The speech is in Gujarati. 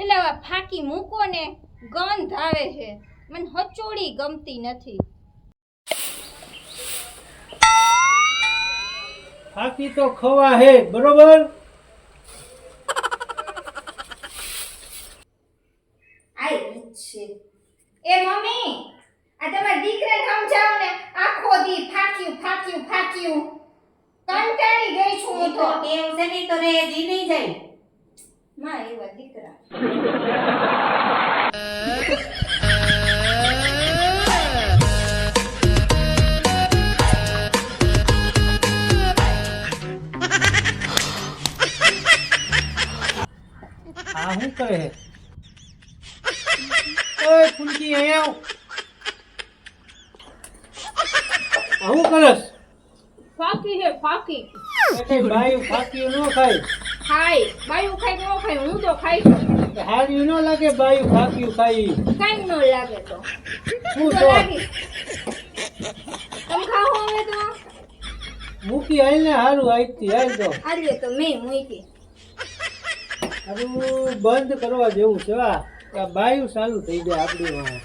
એટલે હવે ફાંકી મૂકો ને ગંધ આવે છે. મને હચોડી ગમતી નથી. ફાકી તો ખવા હે બરોબર? આઈ છે. એ મમ્મી આ તમારા દીકરાને સમજાવો ને આખો દી ફાક્યું ફાક્યું ફાક્યું. કંટાળી ગઈ છું હું તો. ટેવ છે નહીં તો રે જી નહીં જાય. માં એવા દીકરા. આ શું કરે હે ઓય ફૂલકી અહીંયા આવ. આ શું કરસ ફાકી હે ફાકી. એટલે બાયું ફાકી ન ખાય. ખાય. બાયું ખાય કે ન ખાય હું તો ખાઈ છું હાર્યું ન લાગે બાયું ફાક્યું ખાઈ. કાંઈ ન લાગે તો. હું તો લાગી. તમે ખાઓ હવે તો. મૂકી હાલ ને હારું આઈતી હાલ તો. આજે તો મે મૂકી. હારું બંધ કરવા જેવું છે આ બાયું ચાલુ થઈ જાય આપણી વાંહે.